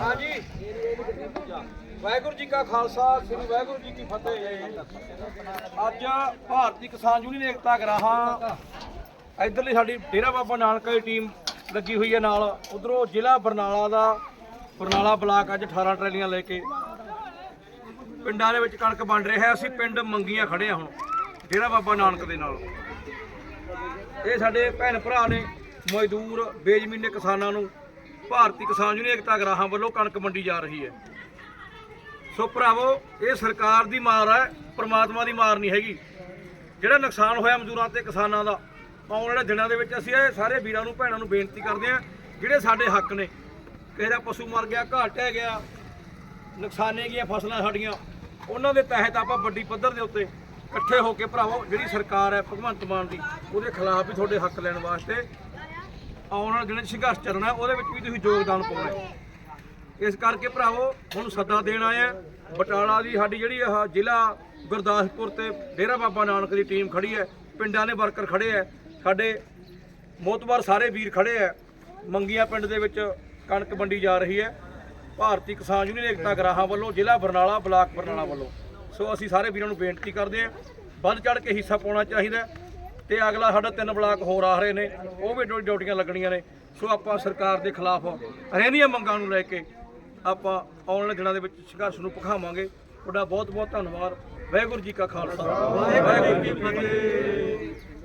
ਹਾਂਜੀ ਵਾਹਿਗੁਰੂ ਜੀ ਕਾ ਖਾਲਸਾ, ਸ੍ਰੀ ਵਾਹਿਗੁਰੂ ਜੀ ਕੀ ਫਤਿਹ। ਅੱਜ ਭਾਰਤੀ ਕਿਸਾਨ ਯੂਨੀਅਨ ਏਕਤਾ ਗਰਾਹਾਂ, ਇਧਰਲੀ ਸਾਡੀ ਡੇਰਾ ਬਾਬਾ ਨਾਨਕ ਦੀ ਟੀਮ ਲੱਗੀ ਹੋਈ ਹੈ ਨਾਲ। ਉਧਰੋਂ ਜ਼ਿਲ੍ਹਾ ਬਰਨਾਲਾ ਦਾ ਬਰਨਾਲਾ ਬਲਾਕ ਅੱਜ 18 ਟਰੈਲੀਆਂ ਲੈ ਕੇ ਪਿੰਡਾਂ ਦੇ ਵਿੱਚ ਕਣਕ ਵੰਡ ਰਿਹਾ ਅਸੀਂ ਪਿੰਡ ਮੰਗੀਆਂ ਖੜੇ ਆ ਹੁਣ, ਡੇਰਾ ਬਾਬਾ ਨਾਨਕ ਦੇ ਨਾਲ। ਇਹ ਸਾਡੇ ਭੈਣ ਭਰਾ ਨੇ, ਮਜ਼ਦੂਰ, ਬੇਜ਼ਮੀਨੇ ਕਿਸਾਨਾਂ ਨੂੰ, ਭਾਰਤੀ ਕਿਸਾਨ ਯੂਨੀਅਨ ਏਕਤਾ ਗਰਾਹਾਂ ਵੱਲੋਂ ਕਣਕ ਮੰਡੀ ਜਾ ਰਹੀ ਹੈ। ਸੋ ਭਰਾਵੋ, ਇਹ ਸਰਕਾਰ ਦੀ ਮਾਰ ਹੈ, ਪ੍ਰਮਾਤਮਾ ਦੀ ਮਾਰ ਨਹੀਂ ਹੈਗੀ। ਜਿਹੜਾ ਨੁਕਸਾਨ ਹੋਇਆ ਮਜ਼ਦੂਰਾਂ ਤੇ ਕਿਸਾਨਾਂ ਦਾ ਆਉਣ ਵਾਲੇ ਦਿਨਾਂ ਦੇ ਵਿੱਚ ਅਸੀਂ ਇਹ ਸਾਰੇ ਵੀਰਾਂ ਨੂੰ, ਭੈਣਾਂ ਨੂੰ ਬੇਨਤੀ ਕਰਦੇ ਹਾਂ, ਜਿਹੜੇ ਸਾਡੇ ਹੱਕ ਨੇ, ਕਿਸੇ ਦਾ ਪਸ਼ੂ ਮਰ ਗਿਆ ਘਾਟ ਟਹਿ ਗਿਆ ਨੁਕਸਾਨੇ ਗਈਆਂ ਫਸਲਾਂ ਸਾਡੀਆਂ, ਉਹਨਾਂ ਦੇ ਤਹਿਤ ਆਪਾਂ ਵੱਡੀ ਪੱਧਰ ਦੇ ਉੱਤੇ ਇਕੱਠੇ ਹੋ ਕੇ ਭਰਾਵੋ, ਜਿਹੜੀ ਸਰਕਾਰ ਹੈ ਭਗਵੰਤ ਮਾਨ ਦੀ, ਉਹਦੇ ਖਿਲਾਫ ਵੀ ਤੁਹਾਡੇ ਹੱਕ ਲੈਣ ਵਾਸਤੇ ਆਉਣ ਵਾਲੇ ਦਿਨਾਂ 'ਚ ਸੰਘਰਸ਼ ਚੱਲਣਾ ਉਹਦੇ ਵਿੱਚ ਵੀ ਤੁਸੀਂ ਯੋਗਦਾਨ ਪਾਉਣਾ ਇਸ ਕਰਕੇ ਭਰਾਵੋ, ਹੁਣ ਸੱਦਾ ਦੇਣ ਆਏ ਆ ਬਟਾਲਾ ਦੀ ਸਾਡੀ ਜਿਹੜੀ ਆ ਜ਼ਿਲ੍ਹਾ ਗੁਰਦਾਸਪੁਰ ਤੇ ਡੇਰਾ ਬਾਬਾ ਨਾਨਕ ਦੀ ਟੀਮ ਖੜੀ ਹੈ, ਪਿੰਡਾਂ ਦੇ ਵਰਕਰ ਖੜੇ ਹੈ ਸਾਡੇ ਮੋਤਬਰ ਸਾਰੇ ਵੀਰ ਖੜੇ ਹੈ ਮੰਗੀਆਂ ਪਿੰਡ ਦੇ ਵਿੱਚ ਕਣਕ ਵੰਡੀ ਜਾ ਰਹੀ ਹੈ। ਭਾਰਤੀ ਕਿਸਾਨ ਯੂਨੀਅਨ ਏਕਤਾ ਗਰਾਹਾਂ ਵੱਲੋਂ, ਜ਼ਿਲ੍ਹਾ ਬਰਨਾਲਾ, ਬਲਾਕ ਬਰਨਾਲਾ ਵੱਲੋਂ। ਸੋ ਅਸੀਂ ਸਾਰੇ ਵੀਰਾਂ ਨੂੰ ਬੇਨਤੀ ਕਰਦੇ ਹਾਂ, ਵੱਧ ਚੜ ਕੇ ਹਿੱਸਾ ਪਾਉਣਾ ਚਾਹੀਦਾ ਹੈ ਤੇ ਅਗਲਾ ਸਾਡਾ ਤਿੰਨ ਬਲਾਕ ਹੋਰ ਆ ਰਹੇ ਨੇ, ਉਹ ਵੀ ਡਿਊ- ਡਿਊਟੀਆਂ ਲੱਗਣੀਆਂ ਨੇ। ਸੋ ਆਪਾਂ ਸਰਕਾਰ ਦੇ ਖਿਲਾਫ ਰਹਿੰਦੀਆਂ ਮੰਗਾਂ ਨੂੰ ਲੈ ਕੇ ਆਪਾਂ ਆਉਣ ਵਾਲੇ ਦਿਨਾਂ ਦੇ ਵਿੱਚ ਸੰਘਰਸ਼ ਨੂੰ ਪਖਾਵਾਂਗੇ ਤੁਹਾਡਾ ਬਹੁਤ ਬਹੁਤ ਧੰਨਵਾਦ। ਵਾਹਿਗੁਰੂ ਜੀ ਕਾ ਖਾਲਸਾ। ਵਾਹਿਗੁਰੂ ਜੀ ਕੀ ਫਤਿਹ।